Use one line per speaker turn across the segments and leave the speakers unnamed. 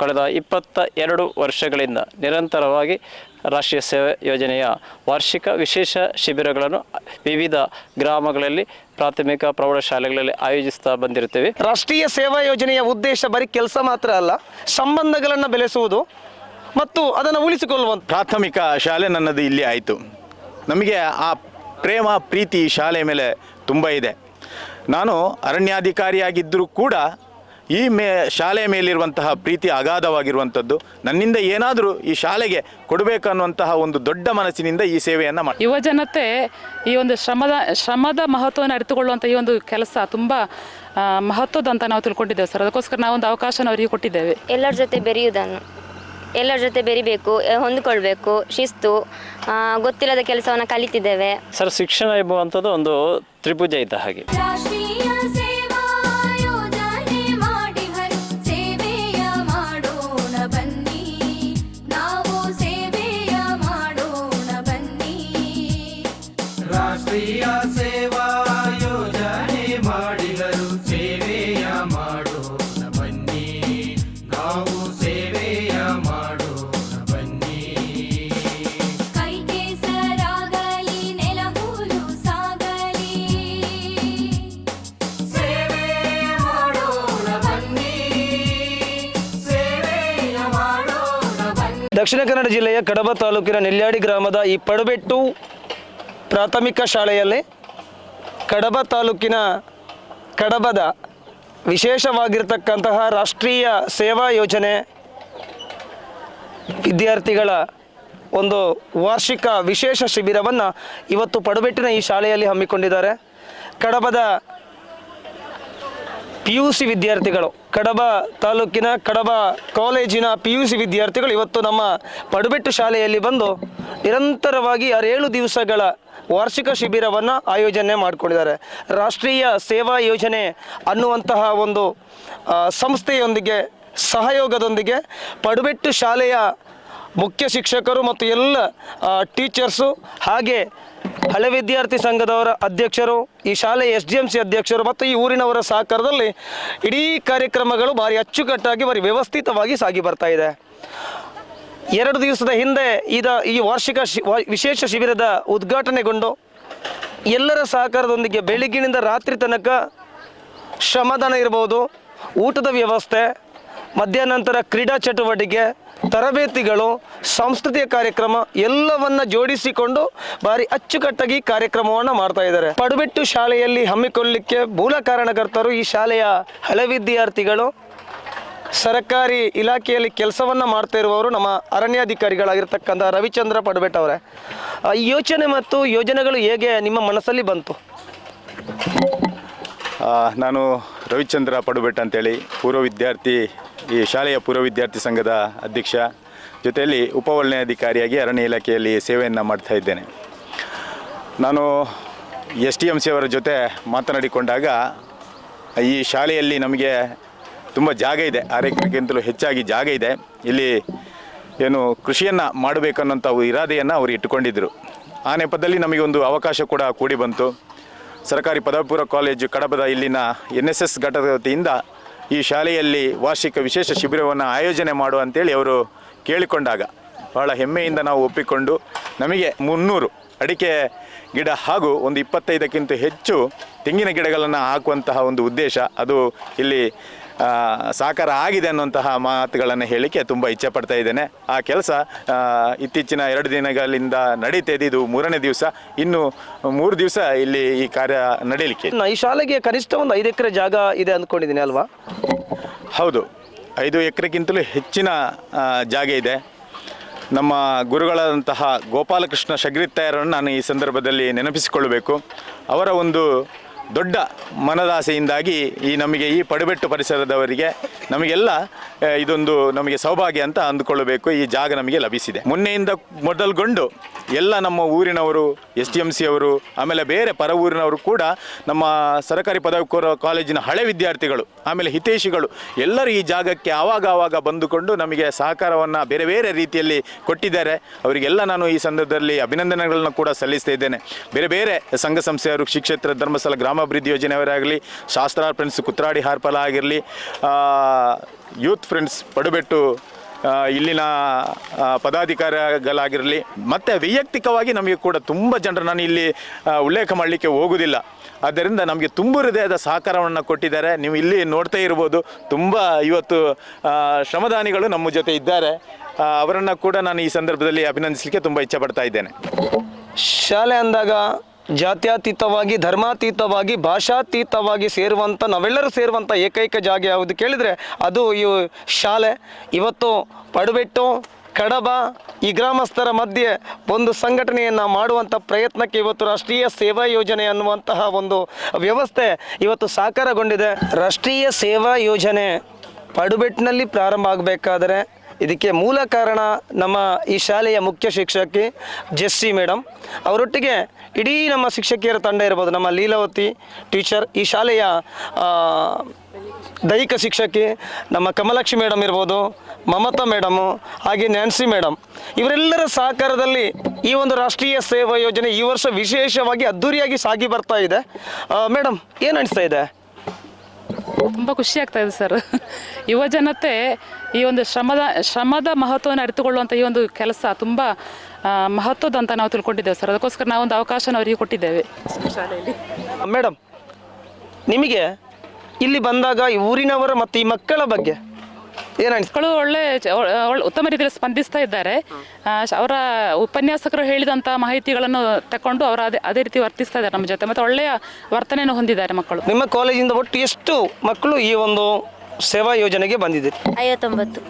ಕಳೆದ ಇಪ್ಪತ್ತ ಎರಡು ವರ್ಷಗಳಿಂದ ನಿರಂತರವಾಗಿ ರಾಷ್ಟ್ರೀಯ ಸೇವೆ ಯೋಜನೆಯ ವಾರ್ಷಿಕ ವಿಶೇಷ ಶಿಬಿರಗಳನ್ನು ವಿವಿಧ ಗ್ರಾಮಗಳಲ್ಲಿ ಪ್ರಾಥಮಿಕ ಪ್ರೌಢಶಾಲೆಗಳಲ್ಲಿ ಆಯೋಜಿಸ್ತಾ ಬಂದಿರುತ್ತೇವೆ.
ರಾಷ್ಟ್ರೀಯ ಸೇವಾ ಯೋಜನೆಯ ಉದ್ದೇಶ ಬರೀ ಕೆಲಸ ಮಾತ್ರ ಅಲ್ಲ ಸಂಬಂಧಗಳನ್ನು ಬೆಳೆಸುವುದು ಮತ್ತು ಅದನ್ನು ಉಳಿಸಿಕೊಳ್ಳುವಂಥ
ಪ್ರಾಥಮಿಕ ಶಾಲೆ ನನ್ನದು ಇಲ್ಲಿ ಆಯಿತು. ನಮಗೆ ಆ ಪ್ರೇಮ ಪ್ರೀತಿ ಶಾಲೆ ಮೇಲೆ ತುಂಬ ಇದೆ. ನಾನು ಅರಣ್ಯಾಧಿಕಾರಿಯಾಗಿದ್ದರೂ ಕೂಡ ಈ ಮೇ ಶಾಲೆಯ ಮೇಲಿರುವಂತಹ ಪ್ರೀತಿ ಅಗಾಧವಾಗಿರುವಂಥದ್ದು ನನ್ನಿಂದ ಏನಾದರೂ ಈ ಶಾಲೆಗೆ ಕೊಡಬೇಕನ್ನುವಂತಹ ಒಂದು ದೊಡ್ಡ ಮನಸ್ಸಿನಿಂದ ಈ ಸೇವೆಯನ್ನು ಮಾಡಿ
ಯುವಜನತೆ ಈ ಒಂದು ಶ್ರಮದ ಶ್ರಮದ ಮಹತ್ವವನ್ನು ಅರಿತುಕೊಳ್ಳುವಂಥ ಈ ಒಂದು ಕೆಲಸ ತುಂಬ ಮಹತ್ವದ ಅಂತ ನಾವು ತಿಳ್ಕೊಂಡಿದ್ದೇವೆ ಸರ್. ಅದಕ್ಕೋಸ್ಕರ ನಾವು ಒಂದು ಅವಕಾಶನ ಅವರಿಗೆ ಕೊಟ್ಟಿದ್ದೇವೆ.
ಎಲ್ಲರ ಜೊತೆ ಬೆರೆಯುವುದನ್ನು ಎಲ್ಲರ ಜೊತೆ ಬೆರಿಬೇಕು ಹೊಂದಿಕೊಳ್ಬೇಕು ಶಿಸ್ತು ಗೊತ್ತಿಲ್ಲದ ಕೆಲಸವನ್ನು ಕಲಿತಿದ್ದೇವೆ.
ಸರ್ ಶಿಕ್ಷಣ ಎಂಬುವಂಥದ್ದು ಒಂದು ತ್ರಿಭುಜ ಇದ್ದ ಹಾಗೆ.
ದಕ್ಷಿಣ ಕನ್ನಡ ಜಿಲ್ಲೆಯ ಕಡಬ ತಾಲೂಕಿನ ನೆಲ್ಯಾಡಿ ಗ್ರಾಮದ ಈ ಪಡಬೆಟ್ಟು ಪ್ರಾಥಮಿಕ ಶಾಲೆಯಲ್ಲಿ ಕಡಬ ತಾಲೂಕಿನ ಕಡಬದ ವಿಶೇಷವಾಗಿರ್ತಕ್ಕಂತಹ ರಾಷ್ಟ್ರೀಯ ಸೇವಾ ಯೋಜನೆ ವಿದ್ಯಾರ್ಥಿಗಳ ಒಂದು ವಾರ್ಷಿಕ ವಿಶೇಷ ಶಿಬಿರವನ್ನು ಇವತ್ತು ಪಡಬೆಟ್ಟಿನ ಈ ಶಾಲೆಯಲ್ಲಿ ಹಮ್ಮಿಕೊಂಡಿದ್ದಾರೆ. ಕಡಬದ ಪಿ ಯು ಸಿ ವಿದ್ಯಾರ್ಥಿಗಳು. ಕಡಬ ತಾಲೂಕಿನ ಕಡಬ ಕಾಲೇಜಿನ ಪಿ ಯು ಸಿ ವಿದ್ಯಾರ್ಥಿಗಳು ಇವತ್ತು ನಮ್ಮ ಪಡುಬೆಟ್ಟು ಶಾಲೆಯಲ್ಲಿ ಬಂದು ನಿರಂತರವಾಗಿ ಆರೇಳು ದಿವಸಗಳ ವಾರ್ಷಿಕ ಶಿಬಿರವನ್ನು ಆಯೋಜನೆ ಮಾಡಿಕೊಂಡಿದ್ದಾರೆ. ರಾಷ್ಟ್ರೀಯ ಸೇವಾ ಯೋಜನೆ ಅನ್ನುವಂತಹ ಒಂದು ಸಂಸ್ಥೆಯೊಂದಿಗೆ, ಸಹಯೋಗದೊಂದಿಗೆ ಪಡುಬೆಟ್ಟು ಶಾಲೆಯ ಮುಖ್ಯ ಶಿಕ್ಷಕರು ಮತ್ತು ಎಲ್ಲ ಟೀಚರ್ಸು ಹಾಗೆ ಹಳೆ ವಿದ್ಯಾರ್ಥಿ ಸಂಘದವರ ಅಧ್ಯಕ್ಷರು, ಈ ಶಾಲೆ ಎಸ್ ಡಿ ಎಂ ಸಿ ಅಧ್ಯಕ್ಷರು ಮತ್ತು ಈ ಊರಿನವರ ಸಹಕಾರದಲ್ಲಿ ಇಡೀ ಕಾರ್ಯಕ್ರಮಗಳು ಭಾರಿ ಅಚ್ಚುಕಟ್ಟಾಗಿ, ಭಾರಿ ವ್ಯವಸ್ಥಿತವಾಗಿ ಸಾಗಿ ಬರ್ತಾ ಇದೆ. ಎರಡು ದಿವಸದ ಹಿಂದೆ ಇದ ಈ ವಾರ್ಷಿಕ ವಿಶೇಷ ಶಿಬಿರದ ಉದ್ಘಾಟನೆಗೊಂಡು ಎಲ್ಲರ ಸಹಕಾರದೊಂದಿಗೆ ಬೆಳಗ್ಗಿನಿಂದ ರಾತ್ರಿ ತನಕ ಶ್ರಮದಾನ ಇರ್ಬೋದು ಊಟದ ವ್ಯವಸ್ಥೆ ಮಧ್ಯಾಹ್ನಂತರ ಕ್ರೀಡಾ ಚಟುವಟಿಕೆ ತರಬೇತಿಗಳು ಸಾಂಸ್ಕೃತಿಕ ಕಾರ್ಯಕ್ರಮ ಎಲ್ಲವನ್ನ ಜೋಡಿಸಿಕೊಂಡು ಬಾರಿ ಅಚ್ಚುಕಟ್ಟಾಗಿ ಕಾರ್ಯಕ್ರಮವನ್ನು ಮಾಡ್ತಾ ಇದ್ದಾರೆ. ಪಡುಬಿಟ್ಟು ಶಾಲೆಯಲ್ಲಿ ಹಮ್ಮಿಕೊಳ್ಳಲಿಕ್ಕೆ ಮೂಲ ಕಾರಣಕರ್ತರು ಈ ಶಾಲೆಯ ಹಳೆ ವಿದ್ಯಾರ್ಥಿಗಳು. ಸರ್ಕಾರಿ ಇಲಾಖೆಯಲ್ಲಿ ಕೆಲಸವನ್ನ ಮಾಡ್ತಾ ಇರುವವರು ನಮ್ಮ ಅರಣ್ಯಾಧಿಕಾರಿಗಳಾಗಿರ್ತಕ್ಕಂಥ ರವಿಚಂದ್ರ ಪಡುಬೆಟ್ ಅವರೇ. ಈ ಯೋಚನೆ ಮತ್ತು ಯೋಜನೆಗಳು ಹೇಗೆ ನಿಮ್ಮ ಮನಸ್ಸಲ್ಲಿ ಬಂತು?
ನಾನು ರವಿಚಂದ್ರ ಪಡುಬೆಟ್ ಅಂತೇಳಿ ಪೂರ್ವ ವಿದ್ಯಾರ್ಥಿ ಈ ಶಾಲೆಯ ಪೂರ್ವ ವಿದ್ಯಾರ್ಥಿ ಸಂಘದ ಅಧ್ಯಕ್ಷ ಜೊತೆಯಲ್ಲಿ ಉಪವಲಯಾಧಿಕಾರಿಯಾಗಿ ಅರಣ್ಯ ಇಲಾಖೆಯಲ್ಲಿ ಸೇವೆಯನ್ನು ಮಾಡ್ತಾ ಇದ್ದೇನೆ. ನಾನು ಎಸ್ ಟಿ ಎಂ ಸಿ ಅವರ ಜೊತೆ ಮಾತನಾಡಿಕೊಂಡಾಗ ಈ ಶಾಲೆಯಲ್ಲಿ ನಮಗೆ ತುಂಬ ಜಾಗ ಇದೆ. ಆರೋಗ್ಯಕ್ಕಿಂತಲೂ ಹೆಚ್ಚಾಗಿ ಜಾಗ ಇದೆ. ಇಲ್ಲಿ ಏನು ಕೃಷಿಯನ್ನು ಮಾಡಬೇಕನ್ನೋಂಥ ಇರಾದೆಯನ್ನು ಅವರು ಇಟ್ಟುಕೊಂಡಿದ್ದರು ಆ ನೆಪದಲ್ಲಿ ನಮಗೆ ಒಂದು ಅವಕಾಶ ಕೂಡ ಕೂಡಿ ಬಂತು. ಸರ್ಕಾರಿ ಪದವಿಪೂರ್ವ ಕಾಲೇಜು ಕಡಬದ ಇಲ್ಲಿನ ಎನ್ ಎಸ್ ಎಸ್ ಘಟಕದ ವತಿಯಿಂದ ಈ ಶಾಲೆಯಲ್ಲಿ ವಾರ್ಷಿಕ ವಿಶೇಷ ಶಿಬಿರವನ್ನು ಆಯೋಜನೆ ಮಾಡು ಅಂತೇಳಿ ಅವರು ಕೇಳಿಕೊಂಡಾಗ ಬಹಳ ಹೆಮ್ಮೆಯಿಂದ ನಾವು ಒಪ್ಪಿಕೊಂಡು ನಮಗೆ ಮುನ್ನೂರು ಅಡಿಕೆ ಗಿಡ ಹಾಗೂ ಒಂದು ಇಪ್ಪತ್ತೈದಕ್ಕಿಂತ ಹೆಚ್ಚು ತೆಂಗಿನ ಗಿಡಗಳನ್ನು ಹಾಕುವಂತಹ ಒಂದು ಉದ್ದೇಶ ಅದು ಇಲ್ಲಿ ಸಾಕಾರ ಆಗಿದೆ ಅನ್ನುವಂತಹ ಮಾತುಗಳನ್ನು ಹೇಳಲಿಕ್ಕೆ ತುಂಬ ಇಚ್ಛೆ ಪಡ್ತಾ ಇದ್ದೇನೆ. ಆ ಕೆಲಸ ಇತ್ತೀಚಿನ ಎರಡು ದಿನಗಳಿಂದ ನಡೀತಾ ಇದೆ. ಇದು ಮೂರನೇ ದಿವಸ. ಇನ್ನು ಮೂರು ದಿವಸ ಇಲ್ಲಿ ಈ ಕಾರ್ಯ ನಡೀಲಿಕ್ಕೆ.
ಈ ಶಾಲೆಗೆ ಕನಿಷ್ಠ ಒಂದು ಐದು ಎಕರೆ ಜಾಗ ಇದೆ ಅಂದ್ಕೊಂಡಿದ್ದೀನಿ ಅಲ್ವಾ?
ಹೌದು. ಐದು ಎಕರೆಗಿಂತಲೂ ಹೆಚ್ಚಿನ ಜಾಗ ಇದೆ. ನಮ್ಮ ಗುರುಗಳಾದಂತಹ ಗೋಪಾಲಕೃಷ್ಣ ಶಗ್ರಿತ್ತಾಯರನ್ನು ನಾನು ಈ ಸಂದರ್ಭದಲ್ಲಿ ನೆನಪಿಸಿಕೊಳ್ಳಬೇಕು. ಅವರ ಒಂದು ದೊಡ್ಡ ಮನದಾಸೆಯಿಂದಾಗಿ ಈ ನಮಗೆ ಈ ಪಡುಬೆಟ್ಟು ಪರಿಸರದವರಿಗೆ ನಮಗೆಲ್ಲ ಇದೊಂದು ನಮಗೆ ಸೌಭಾಗ್ಯ ಅಂತ ಅಂದುಕೊಳ್ಳಬೇಕು, ಈ ಜಾಗ ನಮಗೆ ಲಭಿಸಿದೆ. ಮೊನ್ನೆಯಿಂದ ಮೊದಲುಗೊಂಡು ಎಲ್ಲ ನಮ್ಮ ಊರಿನವರು, ಎಸ್ ಡಿ ಎಂ ಸಿ ಅವರು, ಆಮೇಲೆ ಬೇರೆ ಪರ ಊರಿನವರು ಕೂಡ ನಮ್ಮ ಸರ್ಕಾರಿ ಪದವಿ ಪೂರ್ವ ಕಾಲೇಜಿನ ಹಳೆ ವಿದ್ಯಾರ್ಥಿಗಳು, ಆಮೇಲೆ ಹಿತೈಷಿಗಳು ಎಲ್ಲರೂ ಈ ಜಾಗಕ್ಕೆ ಆವಾಗ ಆವಾಗ ಬಂದುಕೊಂಡು ನಮಗೆ ಸಹಕಾರವನ್ನು ಬೇರೆ ಬೇರೆ ರೀತಿಯಲ್ಲಿ ಕೊಟ್ಟಿದ್ದಾರೆ. ಅವರಿಗೆಲ್ಲ ನಾನು ಈ ಸಂದರ್ಭದಲ್ಲಿ ಅಭಿನಂದನೆಗಳನ್ನು ಕೂಡ ಸಲ್ಲಿಸ್ತಾ ಇದ್ದೇನೆ. ಬೇರೆ ಬೇರೆ ಸಂಘ ಸಂಸ್ಥೆಯವರು ಶ್ರೀಕ್ಷೇತ್ರ ಧರ್ಮಸ್ಥಳ ಗ್ರಾಮಾಭಿವೃದ್ಧಿ ಯೋಜನೆಯವರಾಗಲಿ ಶಾಸ್ತ್ರ ಫ್ರೆಂಡ್ಸ್ ಕುತ್ರಾಡಿ ಹಾರ್ಪಲ ಆಗಿರಲಿ ಯೂತ್ ಫ್ರೆಂಡ್ಸ್ ಪಡುಬೆಟ್ಟು ಇಲ್ಲಿನ ಪದಾಧಿಕಾರಿಗಳಾಗಿರಲಿ, ಮತ್ತು ವೈಯಕ್ತಿಕವಾಗಿ ನಮಗೆ ಕೂಡ ತುಂಬ ಜನರು ನಾನು ಇಲ್ಲಿ ಉಲ್ಲೇಖ ಮಾಡಲಿಕ್ಕೆ ಹೋಗುವುದಿಲ್ಲ ಆದ್ದರಿಂದ ನಮಗೆ ತುಂಬ ಹೃದಯದ ಸಹಕಾರವನ್ನು ಕೊಟ್ಟಿದ್ದಾರೆ. ನೀವು ಇಲ್ಲಿ ನೋಡ್ತಾ ಇರ್ಬೋದು, ತುಂಬ ಇವತ್ತು ಶ್ರಮದಾನಿಗಳು ನಮ್ಮ ಜೊತೆ ಇದ್ದಾರೆ. ಅವರನ್ನು ಕೂಡ ನಾನು ಈ ಸಂದರ್ಭದಲ್ಲಿ ಅಭಿನಂದಿಸಲಿಕ್ಕೆ ತುಂಬ ಇಚ್ಛಪಡ್ತಾ ಇದ್ದೇನೆ.
ಶಾಲೆ ಅಂದಾಗ ಜಾತ್ಯತೀತವಾಗಿ, ಧರ್ಮಾತೀತವಾಗಿ, ಭಾಷಾತೀತವಾಗಿ ಸೇರುವಂಥ ನಾವೆಲ್ಲರೂ ಸೇರುವಂಥ ಏಕೈಕ ಜಾಗ ಯಾವುದು ಕೇಳಿದರೆ ಅದು ಈ ಶಾಲೆ. ಇವತ್ತು ಪಡುಬೆಟ್ಟು, ಕಡಬ ಈ ಗ್ರಾಮಸ್ಥರ ಮಧ್ಯೆ ಒಂದು ಸಂಘಟನೆಯನ್ನು ಮಾಡುವಂಥ ಪ್ರಯತ್ನಕ್ಕೆ ಇವತ್ತು ರಾಷ್ಟ್ರೀಯ ಸೇವಾ ಯೋಜನೆ ಅನ್ನುವಂತಹ ಒಂದು ವ್ಯವಸ್ಥೆ ಇವತ್ತು ಸಾಕಾರಗೊಂಡಿದೆ. ರಾಷ್ಟ್ರೀಯ ಸೇವಾ ಯೋಜನೆ ಪಡುಬೆಟ್ಟಿನಲ್ಲಿ ಪ್ರಾರಂಭ ಆಗಬೇಕಾದರೆ ಇದಕ್ಕೆ ಮೂಲ ಕಾರಣ ನಮ್ಮ ಈ ಶಾಲೆಯ ಮುಖ್ಯ ಶಿಕ್ಷಕಿ ಜೆಸ್ಸಿ ಮೇಡಮ್ ಅವರೊಟ್ಟಿಗೆ ಇಡೀ ನಮ್ಮ ಶಿಕ್ಷಕಿಯರ ತಂಡ ಇರ್ಬೋದು, ನಮ್ಮ ಲೀಲಾವತಿ ಟೀಚರ್, ಈ ಶಾಲೆಯ ದೈಹಿಕ ಶಿಕ್ಷಕಿ, ನಮ್ಮ ಕಮಲಾಕ್ಷಿ ಮೇಡಮ್ ಇರ್ಬೋದು, ಮಮತಾ ಮೇಡಮು, ಹಾಗೆ ನ್ಯಾನ್ಸಿ ಮೇಡಮ್ ಇವರೆಲ್ಲರ ಸಹಕಾರದಲ್ಲಿ ಈ ಒಂದು ರಾಷ್ಟ್ರೀಯ ಸೇವಾ ಯೋಜನೆ ಈ ವರ್ಷ ವಿಶೇಷವಾಗಿ ಅದ್ಧೂರಿಯಾಗಿ ಸಾಗಿ ಬರ್ತಾ ಇದೆ. ಮೇಡಮ್ ಏನು ಅನಿಸ್ತಾ ಇದೆ?
ತುಂಬ ಖುಷಿ ಆಗ್ತಾ ಇದೆ ಸರ್. ಯುವ ಜನತೆ ಈ ಒಂದು ಶ್ರಮದ ಶ್ರಮದ ಮಹತ್ವವನ್ನು ಅರಿತುಕೊಳ್ಳುವಂಥ ಈ ಒಂದು ಕೆಲಸ ತುಂಬ ಮಹತ್ವದ ಅಂತ ನಾವು ತಿಳ್ಕೊಂಡಿದ್ದೇವೆ ಸರ್. ಅದಕ್ಕೋಸ್ಕರ ನಾವು ಒಂದು ಅವಕಾಶನ ಅವರಿಗೆ ಕೊಟ್ಟಿದ್ದೇವೆ. ಶಾಲೆಯಲ್ಲಿ
ಮೇಡಮ್ ನಿಮಗೆ ಇಲ್ಲಿ ಬಂದಾಗ ಈ ಊರಿನವರ ಮತ್ತು ಈ ಮಕ್ಕಳ ಬಗ್ಗೆ ಏನು
ಮಕ್ಕಳು ಒಳ್ಳೆ ಚ- ಒ- ಒಳ್ಳೆ ಉತ್ತಮ ರೀತಿಯಲ್ಲಿ ಸ್ಪಂದಿಸ್ತಾ ಇದ್ದಾರೆ. ಆ, ಶ- ಅವರ ಉಪನ್ಯಾಸಕರು ಹೇಳಿದಂಥ ಮಾಹಿತಿಗಳನ್ನು ತಕೊಂಡು ಅವರ ಅದೇ ಅದೇ ರೀತಿ ವರ್ತಿಸ್ತಾ ಇದ್ದಾರೆ ನಮ್ಮ ಜೊತೆ. ಮತ್ತು ಒಳ್ಳೆಯ ವರ್ತನೆಯನ್ನು ಹೊಂದಿದ್ದಾರೆ ಮಕ್ಕಳು.
ನಿಮ್ಮ ಕಾಲೇಜಿಂದ ಒಟ್ಟು ಎಷ್ಟು ಮಕ್ಕಳು ಈ ಒಂದು ಸೇವಾ ಯೋಜನೆಗೆ ಬಂದಿದ್ದೀರಿ?
ಐವತ್ತೊಂಬತ್ತು.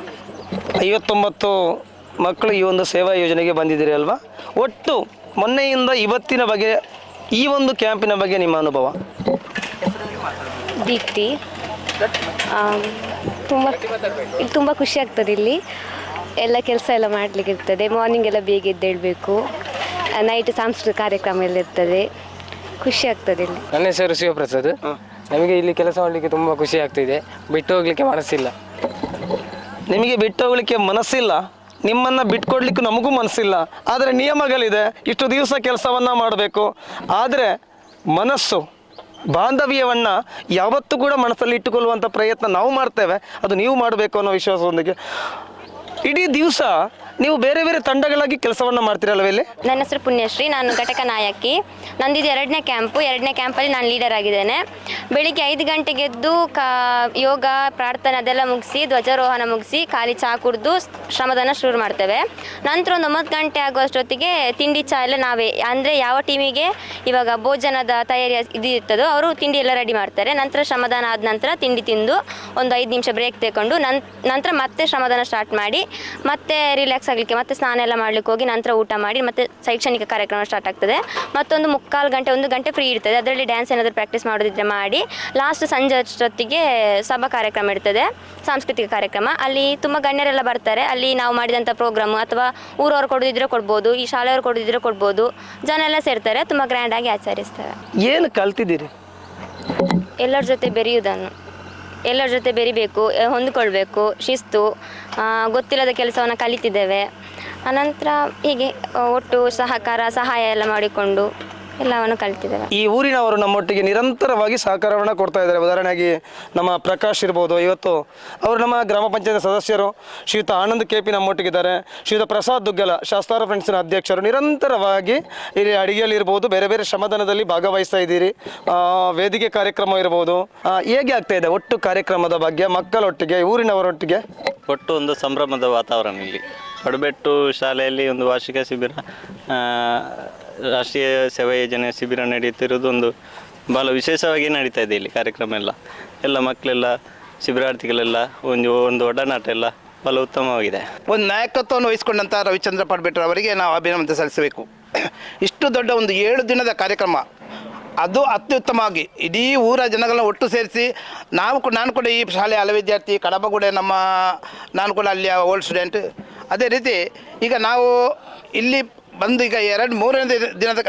ಐವತ್ತೊಂಬತ್ತು ಮಕ್ಕಳು ಈ ಒಂದು ಸೇವಾ ಯೋಜನೆಗೆ ಬಂದಿದ್ದೀರಿ ಅಲ್ವಾ? ಒಟ್ಟು ಮೊನ್ನೆಯಿಂದ ಇವತ್ತಿನ ಬಗ್ಗೆ ಈ ಒಂದು ಕ್ಯಾಂಪಿನ ಬಗ್ಗೆ ನಿಮ್ಮ ಅನುಭವ?
ದೀಪ್ತಿ. ತುಂಬ ಇಲ್ಲಿ ತುಂಬ ಖುಷಿ ಆಗ್ತದೆ ಇಲ್ಲಿ. ಎಲ್ಲ ಕೆಲಸ ಎಲ್ಲ ಮಾಡಲಿಕ್ಕೆ ಇರ್ತದೆ. ಮಾರ್ನಿಂಗ್ ಎಲ್ಲ ಬೇಗ ಎದ್ದೇಳಬೇಕು ನೈಟ್ ಸಾಂಸ್ಕೃತಿಕ ಕಾರ್ಯಕ್ರಮ ಎಲ್ಲ ಇರ್ತದೆ. ಖುಷಿ ಆಗ್ತದೆ ಇಲ್ಲಿ.
ನನ್ನ ಹೆಸರು ಶಿವಪ್ರಸಾದ್. ನಮಗೆ ಇಲ್ಲಿ ಕೆಲಸ ಮಾಡಲಿಕ್ಕೆ ತುಂಬ ಖುಷಿ ಆಗ್ತಿದೆ. ಬಿಟ್ಟು ಹೋಗ್ಲಿಕ್ಕೆ ಮನಸ್ಸಿಲ್ಲ.
ನಿಮಗೆ ಬಿಟ್ಟು ಹೋಗ್ಲಿಕ್ಕೆ ಮನಸ್ಸಿಲ್ಲ? ನಿಮ್ಮನ್ನು ಬಿಟ್ಕೊಡ್ಲಿಕ್ಕೆ ನಮಗೂ ಮನಸ್ಸಿಲ್ಲ. ಆದರೆ ನಿಯಮಗಳಿದೆ. ಇಷ್ಟು ದಿವಸ ಕೆಲಸವನ್ನು ಮಾಡಬೇಕು. ಆದರೆ ಮನಸ್ಸು ಬಾಂಧವ್ಯವನ್ನು ಯಾವತ್ತೂ ಕೂಡ ಮನಸ್ಸಲ್ಲಿ ಇಟ್ಟುಕೊಳ್ಳುವಂಥ ಪ್ರಯತ್ನ ನಾವು ಮಾಡ್ತೇವೆ. ಅದು ನೀವು ಮಾಡಬೇಕು ಅನ್ನೋ ವಿಶ್ವಾಸದೊಂದಿಗೆ. ಇಡೀ ದಿವಸ ನೀವು ಬೇರೆ ಬೇರೆ ತಂಡಗಳಾಗಿ ಕೆಲಸವನ್ನು ಮಾಡ್ತೀರಲ್ವ ಇಲ್ಲಿ?
ನನ್ನ ಹೆಸರು ಪುಣ್ಯಶ್ರೀ, ನಾನು ಘಟಕ ನಾಯಕಿ. ನಂದಿದು ಎರಡನೇ ಕ್ಯಾಂಪು. ಎರಡನೇ ಕ್ಯಾಂಪಲ್ಲಿ ನಾನು ಲೀಡರ್ ಆಗಿದ್ದೇನೆ. ಬೆಳಿಗ್ಗೆ ಐದು ಗಂಟೆಗೆ ಎದ್ದು ಕಾ, ಯೋಗ, ಪ್ರಾರ್ಥನೆ ಅದೆಲ್ಲ ಮುಗಿಸಿ, ಧ್ವಜಾರೋಹಣ ಮುಗಿಸಿ, ಖಾಲಿ ಚಹಾ ಕುಡಿದು ಶ್ರಮದಾನ ಶುರು ಮಾಡ್ತೇವೆ. ನಂತರ ಒಂದು ಒಂಬತ್ತು ಗಂಟೆ ಆಗುವಷ್ಟೊತ್ತಿಗೆ ತಿಂಡಿ ಚಹಾ ಎಲ್ಲ ನಾವೇ, ಅಂದರೆ ಯಾವ ಟೀಮಿಗೆ ಇವಾಗ ಭೋಜನದ ತಯಾರಿ ಇದು ಇರ್ತದೋ ಅವರು ತಿಂಡಿ ಎಲ್ಲ ರೆಡಿ ಮಾಡ್ತಾರೆ. ನಂತರ ಶ್ರಮದಾನ ಆದ ನಂತರ ತಿಂಡಿ ತಿಂದು ಒಂದು ಐದು ನಿಮಿಷ ಬ್ರೇಕ್ ತಗೊಂಡು ನಂತರ ಮತ್ತೆ ಶ್ರಮದಾನ ಸ್ಟಾರ್ಟ್ ಮಾಡಿ, ಮತ್ತೆ ರಿಲ್ಯಾಕ್ಸ್ ಆಗಲಿಕ್ಕೆ ಮತ್ತೆ ಸ್ನಾನ ಎಲ್ಲ ಮಾಡ್ಲಿಕ್ಕೆ ಹೋಗಿ ನಂತರ ಊಟ ಮಾಡಿ ಮತ್ತೆ ಶೈಕ್ಷಣಿಕ ಕಾರ್ಯಕ್ರಮ ಸ್ಟಾರ್ಟ್ ಆಗ್ತದೆ. ಮತ್ತೊಂದು ಮುಕ್ಕಾಲು ಗಂಟೆ ಒಂದು ಗಂಟೆ ಫ್ರೀ ಇರ್ತದೆ. ಅದರಲ್ಲಿ ಡ್ಯಾನ್ಸ್ ಏನಾದರೂ ಪ್ರಾಕ್ಟೀಸ್ ಮಾಡೋದಿದ್ರೆ ಮಾಡಿ. ಲಾಸ್ಟ್ ಸಂಜೆ ಅಷ್ಟೊತ್ತಿಗೆ ಸಭಾ ಕಾರ್ಯಕ್ರಮ ಇರ್ತದೆ ಸಾಂಸ್ಕೃತಿಕ ಕಾರ್ಯಕ್ರಮ. ಅಲ್ಲಿ ತುಂಬ ಗಣ್ಯರೆಲ್ಲ ಬರ್ತಾರೆ. ಅಲ್ಲಿ ನಾವು ಮಾಡಿದಂಥ ಪ್ರೋಗ್ರಾಮು ಅಥವಾ ಊರವ್ರು ಕೊಡೋದಿದ್ರೆ ಕೊಡ್ಬೋದು ಈ ಶಾಲೆಯವ್ರು ಕೊಡೋದಿದ್ರೆ ಕೊಡ್ಬೋದು. ಜನ ಎಲ್ಲ ಸೇರ್ತಾರೆ ತುಂಬ ಗ್ರ್ಯಾಂಡಾಗಿ ಆಚರಿಸ್ತಾರೆ.
ಏನು ಕಲ್ತಿದ್ದೀರಿ?
ಎಲ್ಲರ ಜೊತೆ ಬೆರೆಯುವುದನ್ನು. ಎಲ್ಲರ ಜೊತೆ ಬೆರಿಬೇಕು ಹೊಂದಿಕೊಳ್ಬೇಕು, ಶಿಸ್ತು ಗೊತ್ತಿಲ್ಲದ ಕೆಲಸವನ್ನು ಕಲಿತಿದ್ದೇವೆ. ಅನಂತರ ಹೀಗೆ ಒಟ್ಟು ಸಹಕಾರ, ಸಹಾಯ ಎಲ್ಲ ಮಾಡಿಕೊಂಡು ಎಲ್ಲವನ್ನು ಕಲಿತಿದ್ದೇವೆ
ಈ ಊರಿನವರು ನಮ್ಮೊಟ್ಟಿಗೆ ನಿರಂತರವಾಗಿ ಸಹಕಾರವನ್ನು ಕೊಡ್ತಾ ಇದ್ದಾರೆ. ಉದಾಹರಣೆಗೆ ನಮ್ಮ ಪ್ರಕಾಶ್ ಇರ್ಬೋದು ಇವತ್ತು ಅವರು ನಮ್ಮ ಗ್ರಾಮ ಪಂಚಾಯತ್ ಸದಸ್ಯರು ಶ್ರೀಯುತ ಆನಂದ್ ಕೆ ಪಿ ನಮ್ಮೊಟ್ಟಿಗಿದ್ದಾರೆ ಶ್ರೀಯುತ ಪ್ರಸಾದ್ ದುಗ್ಗಲ ಶಾಸ್ತಾರ ಫ್ರೆಂಡ್ಸ್ನ ಅಧ್ಯಕ್ಷರು. ನಿರಂತರವಾಗಿ ಇಲ್ಲಿ ಅಡಿಗೆಯಲ್ಲಿ ಇರ್ಬೋದು ಬೇರೆ ಬೇರೆ ಶ್ರಮದಾನದಲ್ಲಿ ಭಾಗವಹಿಸ್ತಾ ಇದ್ದೀರಿ. ಆ, ವೇದಿಕೆ ಕಾರ್ಯಕ್ರಮ ಇರ್ಬೋದು. ಆ, ಹೇಗೆ ಆಗ್ತಾ ಇದೆ ಒಟ್ಟು ಕಾರ್ಯಕ್ರಮದ ಬಗ್ಗೆ ಮಕ್ಕಳೊಟ್ಟಿಗೆ ಊರಿನವರೊಟ್ಟಿಗೆ?
ಒಟ್ಟು ಒಂದು ಸಂಭ್ರಮದ ವಾತಾವರಣ ಇಲ್ಲಿ. ಪಡಬೆಟ್ಟು ಶಾಲೆಯಲ್ಲಿ ಒಂದು ವಾರ್ಷಿಕ ಶಿಬಿರ ಆ, ರಾಷ್ಟ್ರೀಯ ಸೇವಾ ಯೋಜನೆ ಶಿಬಿರ ನಡೆಯುತ್ತಿರುವುದು ಒಂದು ಭಾಳ ವಿಶೇಷವಾಗಿ ನಡೀತಾ ಇದೆ ಇಲ್ಲಿ ಕಾರ್ಯಕ್ರಮ ಎಲ್ಲ. ಎಲ್ಲ ಮಕ್ಕಳೆಲ್ಲ, ಶಿಬಿರಾರ್ಥಿಗಳೆಲ್ಲ, ಒಂದು ಒಂದು ಒಡನಾಟ ಎಲ್ಲ ಬಹಳ ಉತ್ತಮವಾಗಿದೆ.
ಒಂದು ನಾಯಕತ್ವವನ್ನು ವಹಿಸಿಕೊಂಡಂಥ ರವಿಚಂದ್ರ ಪಡ್ಬೇಟ್ರ ಅವರಿಗೆ ನಾವು ಅಭಿನಂದನೆ ಸಲ್ಲಿಸಬೇಕು. ಇಷ್ಟು ದೊಡ್ಡ ಒಂದು ಏಳು ದಿನದ ಕಾರ್ಯಕ್ರಮ, ಅದು ಅತ್ಯುತ್ತಮವಾಗಿ ಇಡೀ ಊರ ಜನಗಳನ್ನ ಒಟ್ಟು ಸೇರಿಸಿ, ನಾವು ಕೂಡ ನಾನು ಕೂಡ ಈ ಶಾಲೆಯ ಹಲ ವಿದ್ಯಾರ್ಥಿ ಕಡಬಗೂಡೆ ನಮ್ಮ, ನಾನು ಕೂಡ ಅಲ್ಲಿಯ ಓಲ್ಡ್ ಸ್ಟೂಡೆಂಟ್ ಅದೇ ರೀತಿ ಈಗ ನಾವು ಇಲ್ಲಿ ಬಂದು ಈಗ ಎರಡು ಮೂರನೇ ದಿನದ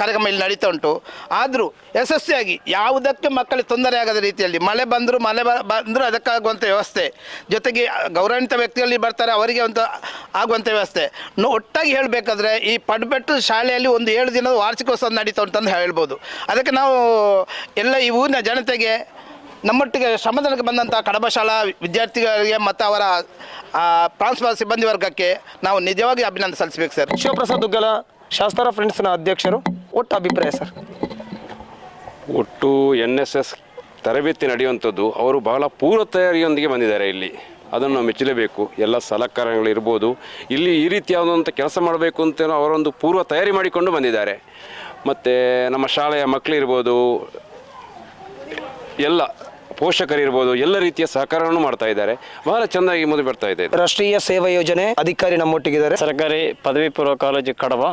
ಕಾರ್ಯಕ್ರಮ ಇಲ್ಲಿ ನಡೀತಾ ಉಂಟು. ಆದರೂ ಯಶಸ್ವಿಯಾಗಿ ಯಾವುದಕ್ಕೆ ಮಕ್ಕಳಿಗೆ ತೊಂದರೆ ಆಗದ ರೀತಿಯಲ್ಲಿ ಮಳೆ ಬಂದರೂ ಮಳೆ ಬಂದರೂ ಅದಕ್ಕಾಗುವಂಥ ವ್ಯವಸ್ಥೆ. ಜೊತೆಗೆ ಗೌರವಾನ್ವಿತ ವ್ಯಕ್ತಿಗಳಲ್ಲಿ ಬರ್ತಾರೆ, ಅವರಿಗೆ ಒಂದು ಆಗುವಂಥ ವ್ಯವಸ್ಥೆ. ಒಟ್ಟಾಗಿ ಹೇಳಬೇಕಾದ್ರೆ ಈ ಪಡ್ಬೆಟ್ಟು ಶಾಲೆಯಲ್ಲಿ ಒಂದು ಏಳು ದಿನದ ವಾರ್ಷಿಕೋತ್ಸವ ನಡೀತಾ ಅಂತ ಹೇಳ್ಬೋದು. ಅದಕ್ಕೆ ನಾವು ಎಲ್ಲ ಈ ಊರಿನ ಜನತೆಗೆ ನಮ್ಮೊಟ್ಟಿಗೆ ಶ್ರಮದಲ್ಲಿ ಬಂದಂಥ ಕಡಬ ಶಾಲಾ ವಿದ್ಯಾರ್ಥಿಗಳಿಗೆ ಮತ್ತು ಅವರ ಪ್ರಾಂಶುಪಾಲ ಸಿಬ್ಬಂದಿ ವರ್ಗಕ್ಕೆ ನಾವು ನಿಜವಾಗಿ ಅಭಿನಂದನೆ ಸಲ್ಲಿಸಬೇಕು ಸರ್.
ಶಿವಪ್ರಸಾದ್ ದುಗ್ಗಲ ಶಾಸ್ತ್ರ ಫ್ರೆಂಡ್ಸ್ನ ಅಧ್ಯಕ್ಷರು ಒಟ್ಟು ಅಭಿಪ್ರಾಯ ಸರ್.
ಒಟ್ಟು ಎನ್ ಎಸ್ ಎಸ್ ತರಬೇತಿ ನಡೆಯುವಂಥದ್ದು ಅವರು ಬಹಳ ಪೂರ್ವ ತಯಾರಿಯೊಂದಿಗೆ ಬಂದಿದ್ದಾರೆ ಇಲ್ಲಿ. ಅದನ್ನು ನಾವು ಮೆಚ್ಚಲೇಬೇಕು. ಎಲ್ಲ ಸಲಕರಣೆಗಳಿರ್ಬೋದು ಇಲ್ಲಿ ಈ ರೀತಿಯಾದಂಥ ಕೆಲಸ ಮಾಡಬೇಕು ಅಂತ ಅವರೊಂದು ಪೂರ್ವ ತಯಾರಿ ಮಾಡಿಕೊಂಡು ಬಂದಿದ್ದಾರೆ. ಮತ್ತು ನಮ್ಮ ಶಾಲೆಯ ಮಕ್ಕಳಿರ್ಬೋದು ಎಲ್ಲ ಪೋಷಕರಿರ್ಬೋದು ಎಲ್ಲ ರೀತಿಯ ಸಹಕಾರವನ್ನು ಮಾಡ್ತಾ ಇದ್ದಾರೆ. ಬಹಳ ಚೆನ್ನಾಗಿ ಮುಂದೆ ಬರ್ತಾ ಇದೆ.
ರಾಷ್ಟ್ರೀಯ ಸೇವಾ ಯೋಜನೆ ಅಧಿಕಾರಿ ನಮ್ಮೊಟ್ಟಿಗಿದ್ದಾರೆ.
ಸರ್ಕಾರಿ ಪದವಿ ಪೂರ್ವ ಕಾಲೇಜು ಕಡಬ.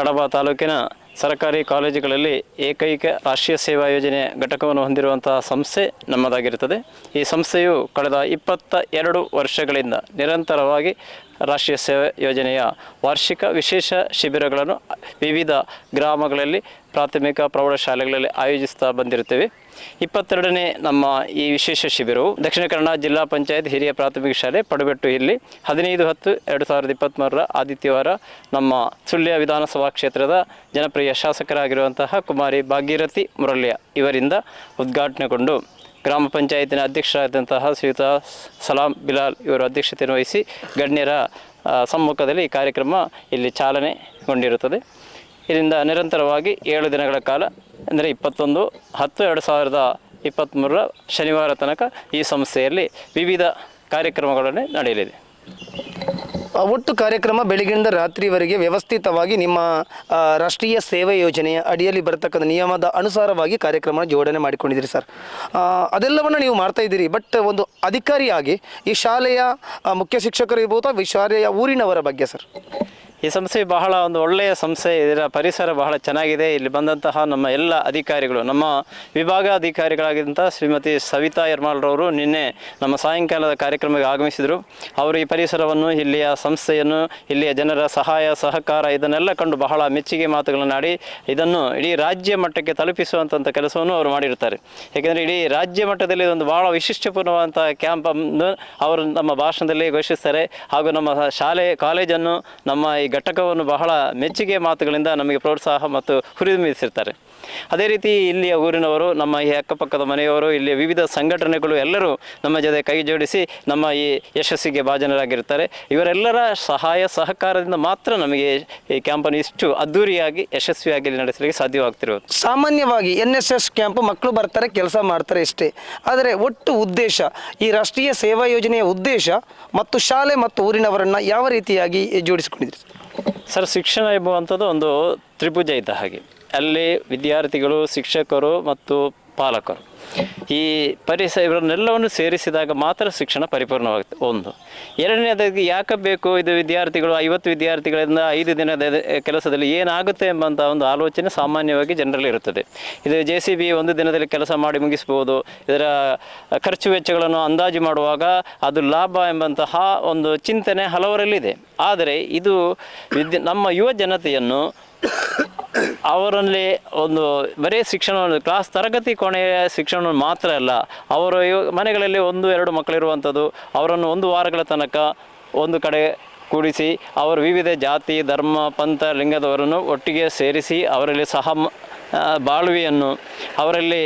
ಕಡಬ ತಾಲೂಕಿನ ಸರ್ಕಾರಿ ಕಾಲೇಜುಗಳಲ್ಲಿ ಏಕೈಕ ರಾಷ್ಟ್ರೀಯ ಸೇವಾ ಯೋಜನೆ ಘಟಕವನ್ನು ಹೊಂದಿರುವಂತಹ ಸಂಸ್ಥೆ ನಮ್ಮದಾಗಿರುತ್ತದೆ. ಈ ಸಂಸ್ಥೆಯು ಕಳೆದ ಇಪ್ಪತ್ತ ಎರಡು ವರ್ಷಗಳಿಂದ ನಿರಂತರವಾಗಿ ರಾಷ್ಟ್ರೀಯ ಸೇವಾ ಯೋಜನೆಯ ವಾರ್ಷಿಕ ವಿಶೇಷ ಶಿಬಿರಗಳನ್ನು ವಿವಿಧ ಗ್ರಾಮಗಳಲ್ಲಿ ಪ್ರಾಥಮಿಕ ಪ್ರೌಢಶಾಲೆಗಳಲ್ಲಿ ಆಯೋಜಿಸ್ತಾ ಬಂದಿರುತ್ತೇವೆ. ಇಪ್ಪತ್ತೆರಡನೇ ನಮ್ಮ ಈ ವಿಶೇಷ ಶಿಬಿರವು ದಕ್ಷಿಣ ಕನ್ನಡ ಜಿಲ್ಲಾ ಪಂಚಾಯತ್ ಹಿರಿಯ ಪ್ರಾಥಮಿಕ ಶಾಲೆ ಪಡುಬೆಟ್ಟು ಇಲ್ಲಿ ಹದಿನೈದು ಹತ್ತು ಎರಡು ಸಾವಿರದ ಇಪ್ಪತ್ತ್ಮೂರರ ಆದಿತ್ಯವಾರ ನಮ್ಮ ಸುಳ್ಯ ವಿಧಾನಸಭಾ ಕ್ಷೇತ್ರದ ಜನಪ್ರಿಯ ಶಾಸಕರಾಗಿರುವಂತಹ ಕುಮಾರಿ ಭಾಗೀರಥಿ ಮುರಳ್ಯ ಇವರಿಂದ ಉದ್ಘಾಟನೆಗೊಂಡು ಗ್ರಾಮ ಪಂಚಾಯತಿನ ಅಧ್ಯಕ್ಷರಾದಂತಹ ಶ್ರೀಯುತ ಸಲಾಂ ಬಿಲಾಲ್ ಇವರು ಅಧ್ಯಕ್ಷತೆಯನ್ನು ವಹಿಸಿ ಗಣ್ಯರ ಸಮ್ಮುಖದಲ್ಲಿ ಕಾರ್ಯಕ್ರಮ ಇಲ್ಲಿ ಚಾಲನೆಗೊಂಡಿರುತ್ತದೆ. ಇದರಿಂದ ನಿರಂತರವಾಗಿ ಏಳು ದಿನಗಳ ಕಾಲ ಅಂದರೆ ಇಪ್ಪತ್ತೊಂದು, ಹತ್ತು, ಎರಡು ಸಾವಿರದ ಇಪ್ಪತ್ತ್ಮೂರರ ಶನಿವಾರ ತನಕ ಈ ಸಂಸ್ಥೆಯಲ್ಲಿ ವಿವಿಧ ಕಾರ್ಯಕ್ರಮಗಳನ್ನು ನಡೆಯಲಿದೆ.
ಒಟ್ಟು ಕಾರ್ಯಕ್ರಮ ಬೆಳಗಿನಿಂದ ರಾತ್ರಿವರೆಗೆ ವ್ಯವಸ್ಥಿತವಾಗಿ ನಿಮ್ಮ ರಾಷ್ಟ್ರೀಯ ಸೇವೆ ಯೋಜನೆಯ ಅಡಿಯಲ್ಲಿ ಬರತಕ್ಕಂಥ ನಿಯಮದ ಅನುಸಾರವಾಗಿ ಕಾರ್ಯಕ್ರಮ ಜೋಡಣೆ ಮಾಡಿಕೊಂಡಿದ್ದೀರಿ ಸರ್. ಅದೆಲ್ಲವನ್ನು ನೀವು ಮಾಡ್ತಾ ಇದ್ದೀರಿ. ಬಟ್ ಒಂದು ಅಧಿಕಾರಿಯಾಗಿ ಈ ಶಾಲೆಯ ಮುಖ್ಯ ಶಿಕ್ಷಕರು ಇರ್ಬೋದು ಈ ಶಾಲೆಯ ಊರಿನವರ ಬಗ್ಗೆ ಸರ್.
ಈ ಸಂಸ್ಥೆ ಬಹಳ ಒಂದು ಒಳ್ಳೆಯ ಸಂಸ್ಥೆ, ಇದರ ಪರಿಸರ ಬಹಳ ಚೆನ್ನಾಗಿದೆ. ಇಲ್ಲಿ ಬಂದಂತಹ ನಮ್ಮ ಎಲ್ಲ ಅಧಿಕಾರಿಗಳು, ನಮ್ಮ ವಿಭಾಗ ಅಧಿಕಾರಿಗಳಾಗಿದ್ದಂಥ ಶ್ರೀಮತಿ ಸವಿತಾ ಯರ್ಮಾಳ್ರವರು ನಿನ್ನೆ ನಮ್ಮ ಸಾಯಂಕಾಲದ ಕಾರ್ಯಕ್ರಮಕ್ಕೆ ಆಗಮಿಸಿದರು. ಅವರು ಈ ಪರಿಸರವನ್ನು ಇಲ್ಲಿಯ ಸಂಸ್ಥೆಯನ್ನು, ಇಲ್ಲಿಯ ಜನರ ಸಹಾಯ, ಸಹಕಾರ ಇದನ್ನೆಲ್ಲ ಕಂಡು ಬಹಳ ಮೆಚ್ಚುಗೆ ಮಾತುಗಳನ್ನಾಡಿ ಇದನ್ನು ಇಡೀ ರಾಜ್ಯ ಮಟ್ಟಕ್ಕೆ ತಲುಪಿಸುವಂಥ ಕೆಲಸವನ್ನು ಅವರು ಮಾಡಿರ್ತಾರೆ ಏಕೆಂದರೆ ಇಡೀ ರಾಜ್ಯ ಮಟ್ಟದಲ್ಲಿ ಇದೊಂದು ಬಹಳ ವಿಶಿಷ್ಟಪೂರ್ಣವಾದಂಥ ಕ್ಯಾಂಪ್ ಅನ್ನು ಅವರು ನಮ್ಮ ಭಾಷಣದಲ್ಲಿ ಘೋಷಿಸ್ತಾರೆ. ಹಾಗೂ ನಮ್ಮ ಶಾಲೆ, ಕಾಲೇಜನ್ನು, ನಮ್ಮ ಈ ಘಟಕವನ್ನು ಬಹಳ ಮೆಚ್ಚುಗೆ ಮಾತುಗಳಿಂದ ನಮಗೆ ಪ್ರೋತ್ಸಾಹ ಮತ್ತು ಹುರಿದುಂಬಿಸಿರ್ತಾರೆ ಅದೇ ರೀತಿ ಇಲ್ಲಿಯ ಊರಿನವರು, ನಮ್ಮ ಈ ಅಕ್ಕಪಕ್ಕದ ಮನೆಯವರು ಇಲ್ಲಿಯ ವಿವಿಧ ಸಂಘಟನೆಗಳು ಎಲ್ಲರೂ ನಮ್ಮ ಜೊತೆ ಕೈ ಜೋಡಿಸಿ ನಮ್ಮ ಈ ಯಶಸ್ಸಿಗೆ ಭಾಜನರಾಗಿರ್ತಾರೆ ಇವರೆಲ್ಲರ ಸಹಾಯ, ಸಹಕಾರದಿಂದ ಮಾತ್ರ ನಮಗೆ ಈ ಕ್ಯಾಂಪನ್ನು ಇಷ್ಟು ಅದ್ದೂರಿಯಾಗಿ, ಯಶಸ್ವಿಯಾಗಿ ನಡೆಸಲಿಕ್ಕೆ ಸಾಧ್ಯವಾಗ್ತಿರೋದು
ಸಾಮಾನ್ಯವಾಗಿ ಎನ್ ಎಸ್ ಎಸ್ ಕ್ಯಾಂಪ್ ಮಕ್ಕಳು ಬರ್ತಾರೆ, ಕೆಲಸ ಮಾಡ್ತಾರೆ ಇಷ್ಟೇ. ಆದರೆ ಒಟ್ಟು ಉದ್ದೇಶ, ಈ ರಾಷ್ಟ್ರೀಯ ಸೇವಾ ಯೋಜನೆಯ ಉದ್ದೇಶ ಮತ್ತು ಶಾಲೆ ಮತ್ತು ಊರಿನವರನ್ನು ಯಾವ ರೀತಿಯಾಗಿ ಜೋಡಿಸಿಕೊಂಡಿದ್ದೀರಿ?
ಸರ್ ಶಿಕ್ಷಣ ಎಂಬುವಂಥದ್ದು ಒಂದು ತ್ರಿಭುಜ ಇದ್ದ ಹಾಗೆ. ಅಲ್ಲಿ ವಿದ್ಯಾರ್ಥಿಗಳು ಶಿಕ್ಷಕರು ಮತ್ತು ಪಾಲಕರು. ಈ ಪರಿಸರ ಇವರನ್ನೆಲ್ಲವನ್ನು ಸೇರಿಸಿದಾಗ ಮಾತ್ರ ಶಿಕ್ಷಣ ಪರಿಪೂರ್ಣವಾಗುತ್ತೆ ಒಂದು. ಎರಡನೇದಾಗಿ ಯಾಕೆ ಬೇಕು ಇದು ವಿದ್ಯಾರ್ಥಿಗಳು, ಐವತ್ತು ವಿದ್ಯಾರ್ಥಿಗಳಿಂದ ಐದು ದಿನದ ಕೆಲಸದಲ್ಲಿ ಏನಾಗುತ್ತೆ ಎಂಬಂಥ ಒಂದು ಆಲೋಚನೆ ಸಾಮಾನ್ಯವಾಗಿ ಜನರಲ್ಲಿ ಇರುತ್ತದೆ. ಇದು ಜೆ ಸಿ ಬಿ ಒಂದು ದಿನದಲ್ಲಿ ಕೆಲಸ ಮಾಡಿ ಮುಗಿಸ್ಬೋದು, ಇದರ ಖರ್ಚು ವೆಚ್ಚಗಳನ್ನು ಅಂದಾಜು ಮಾಡುವಾಗ ಅದು ಲಾಭ ಎಂಬಂತಹ ಒಂದು ಚಿಂತನೆ ಹಲವರಲ್ಲಿದೆ. ಆದರೆ ಇದು ವಿದ್ಯ, ನಮ್ಮ ಯುವ ಜನತೆಯನ್ನು ಅವರಲ್ಲಿ ಒಂದು ಬರೀ ಶಿಕ್ಷಣವನ್ನು ಕ್ಲಾಸ್ ತರಗತಿ ಕೊನೆಯ ಶಿಕ್ಷಣ ಮಾತ್ರ ಅಲ್ಲ, ಅವರು ಮನೆಗಳಲ್ಲಿ ಒಂದು, ಎರಡು ಮಕ್ಕಳಿರುವಂಥದ್ದು ಅವರನ್ನು ಒಂದು ವಾರಗಳ ತನಕ ಒಂದು ಕಡೆ ಕೂಡಿಸಿ, ಅವರು ವಿವಿಧ ಜಾತಿ, ಧರ್ಮ, ಪಂಥ, ಲಿಂಗದವರನ್ನು ಒಟ್ಟಿಗೆ ಸೇರಿಸಿ, ಅವರಲ್ಲಿ ಸಹ ಬಾಳ್ವೆಯನ್ನು, ಅವರಲ್ಲಿ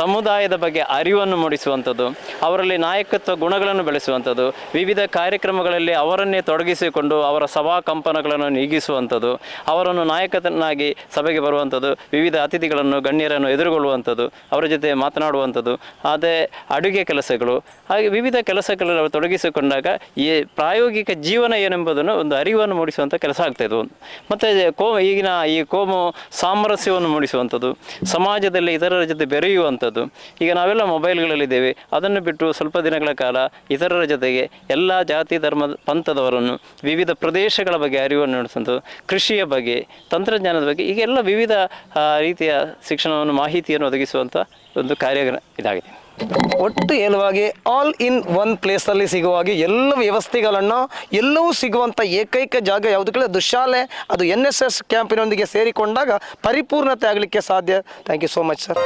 ಸಮುದಾಯದ ಬಗ್ಗೆ ಅರಿವನ್ನು ಮೂಡಿಸುವಂಥದ್ದು, ಅವರಲ್ಲಿ ನಾಯಕತ್ವ ಗುಣಗಳನ್ನು ಬೆಳೆಸುವಂಥದ್ದು, ವಿವಿಧ ಕಾರ್ಯಕ್ರಮಗಳಲ್ಲಿ ಅವರನ್ನೇ ತೊಡಗಿಸಿಕೊಂಡು ಅವರ ಸಭಾ ಕಂಪನಗಳನ್ನು ನೀಗಿಸುವಂಥದ್ದು, ಅವರನ್ನು ನಾಯಕನಾಗಿ ಸಭೆಗೆ ಬರುವಂಥದ್ದು, ವಿವಿಧ ಅತಿಥಿಗಳನ್ನು, ಗಣ್ಯರನ್ನು ಎದುರುಗೊಳ್ಳುವಂಥದ್ದು, ಅವರ ಜೊತೆ ಮಾತನಾಡುವಂಥದ್ದು, ಅದೇ ಅಡುಗೆ ಕೆಲಸಗಳು, ಹಾಗೆ ವಿವಿಧ ಕೆಲಸಗಳಲ್ಲಿ ತೊಡಗಿಸಿಕೊಂಡಾಗ ಈ ಪ್ರಾಯೋಗಿಕ ಜೀವನ ಏನೆಂಬುದನ್ನು ಒಂದು ಅರಿವನ್ನು ಮೂಡಿಸುವಂಥ ಕೆಲಸ ಆಗ್ತಾಯಿದ್ವು ಮತ್ತು ಕೋ ಈಗಿನ ಈ ಕೋಮು ಸಾಮರಸ್ಯವನ್ನು ಮೂಡಿಸುವಂಥದ್ದು, ಸಮಾಜದಲ್ಲಿ ಇತರರ ಜೊತೆ ಬೆರೆಯುವಂಥದ್ದು, ಈಗ ನಾವೆಲ್ಲ ಮೊಬೈಲ್ಗಳಲ್ಲಿದ್ದೇವೆ, ಅದನ್ನು ಬಿಟ್ಟು ಸ್ವಲ್ಪ ದಿನಗಳ ಕಾಲ ಇತರರ ಜೊತೆಗೆ ಎಲ್ಲ ಜಾತಿ ಧರ್ಮದ ಪಂಥದವರನ್ನು ವಿವಿಧ ಪ್ರದೇಶಗಳ ಬಗ್ಗೆ ಅರಿವನ್ನು ನಡೆಸುವಂಥದ್ದು ಕೃಷಿಯ ಬಗ್ಗೆ, ತಂತ್ರಜ್ಞಾನದ ಬಗ್ಗೆ ಈಗೆಲ್ಲ ವಿವಿಧ ರೀತಿಯ ಶಿಕ್ಷಣವನ್ನು, ಮಾಹಿತಿಯನ್ನು ಒದಗಿಸುವಂಥ ಒಂದು ಕಾರ್ಯ ಇದಾಗಿದೆ.
ಒಟ್ಟು ಏನವಾಗಿ ಆಲ್ ಇನ್ ಒನ್ ಪ್ಲೇಸಲ್ಲಿ ಸಿಗುವಾಗೆ ಎಲ್ಲ ವ್ಯವಸ್ಥೆಗಳನ್ನು ಎಲ್ಲವೂ ಸಿಗುವಂಥ ಏಕೈಕ ಜಾಗ ಯಾವುದು ಕೇಳಿದ್ರೆ ಅದು ಶಾಲೆ, ಅದು ಎನ್ ಎಸ್ ಎಸ್ ಕ್ಯಾಂಪಿನೊಂದಿಗೆ ಸೇರಿಕೊಂಡಾಗ ಪರಿಪೂರ್ಣತೆ ಆಗಲಿಕ್ಕೆ ಸಾಧ್ಯ. Thank you so much sir